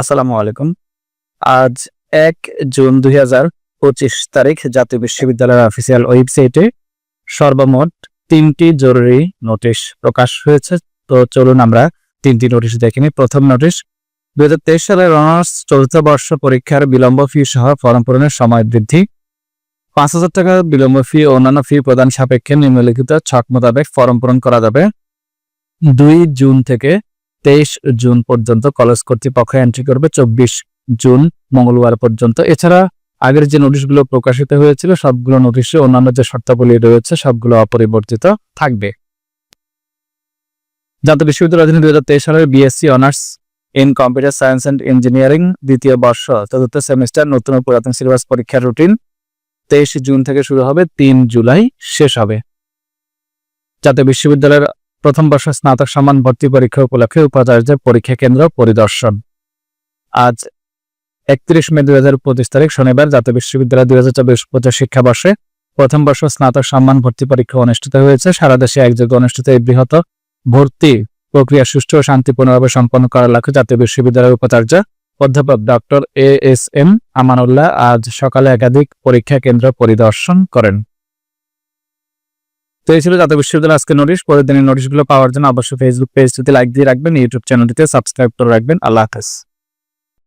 আসসালামু আলাইকুম। আজ এক জুন দুই হাজার পঁচিশ তারিখ জাতীয় বিশ্ববিদ্যালয়ের অফিসিয়াল ওয়েবসাইটে সর্বমোট তিনটি জরুরি নোটিশ প্রকাশ হয়েছে। তো চলুন আমরা তিনটি নোটিশ দেখিনি প্রথম নোটিশ দুই হাজার তেইশ সালের অনার্স চতুর্থ বর্ষ পরীক্ষার বিলম্ব ফি সহ ফর্ম পূরণের সময় বৃদ্ধি। পাঁচ হাজার টাকা বিলম্ব ফি ও অন্যান্য ফি প্রদান সাপেক্ষে নিম্নলিখিত ছক মোতাবেক ফর্ম পূরণ করা যাবে। দুই জুন থেকে তেইশ জুন পর্যন্ত কলেজ কর্তৃপক্ষ এন্ট্রি করবে, চব্বিশ জুন মঙ্গলবার পর্যন্ত। এছাড়া আগের যে নোটিশগুলো প্রকাশিত হয়েছিল, সবগুলো নোটিশে অন্যান্য যে শর্তাবলী রয়েছে, সবগুলো অপরিবর্তিত থাকবে। জাতীয় বিশ্ববিদ্যালয় অধীনে দুই হাজার তেইশ সালের BSc honours in computer science and engineering দ্বিতীয় বর্ষ, চতুর্থ সেমিস্টার নতুন ও পুরাতন সিলেবাস পরীক্ষার রুটিন তেইশ জুন থেকে শুরু হবে, তিন জুলাই শেষ হবে। জাতীয় বিশ্ববিদ্যালয়ের প্রথম বর্ষ স্নাতক সম্মান ভর্তি পরীক্ষা উপলক্ষে উপাচার্যের পরীক্ষা কেন্দ্র পরিদর্শন। আজ একত্রিশ মে দুই হাজার পঁচিশ তারিখ, শনিবার, জাতীয় বিশ্ববিদ্যালয় দুই হাজার চব্বিশ পঁচিশ শিক্ষাবর্ষে প্রথম বর্ষ স্নাতক সম্মান ভর্তি পরীক্ষা অনুষ্ঠিত হয়েছে। সারা দেশে একযোগে অনুষ্ঠিত এই বৃহৎ ভর্তি প্রক্রিয়া সুষ্ঠু ও শান্তিপূর্ণভাবে সম্পন্ন করার লক্ষ্যে জাতীয় বিশ্ববিদ্যালয়ের উপাচার্য অধ্যাপক doctor A S M Amanullah আজ সকালে একাধিক পরীক্ষা কেন্দ্র পরিদর্শন করেন। তো এই ছিল জাতীয় বিশ্ববিদ্যালয় আজকে নোটিশ পরের দিনের নোটিশগুলো পাওয়ার জন্য অবশ্যই ফেসবুক পেজটিতে লাইক দিয়ে রাখবেন ইউটিউব চ্যানেলটিতে সাবস্ক্রাইব করে রাখবেন। আল্লাহ হাফেজ।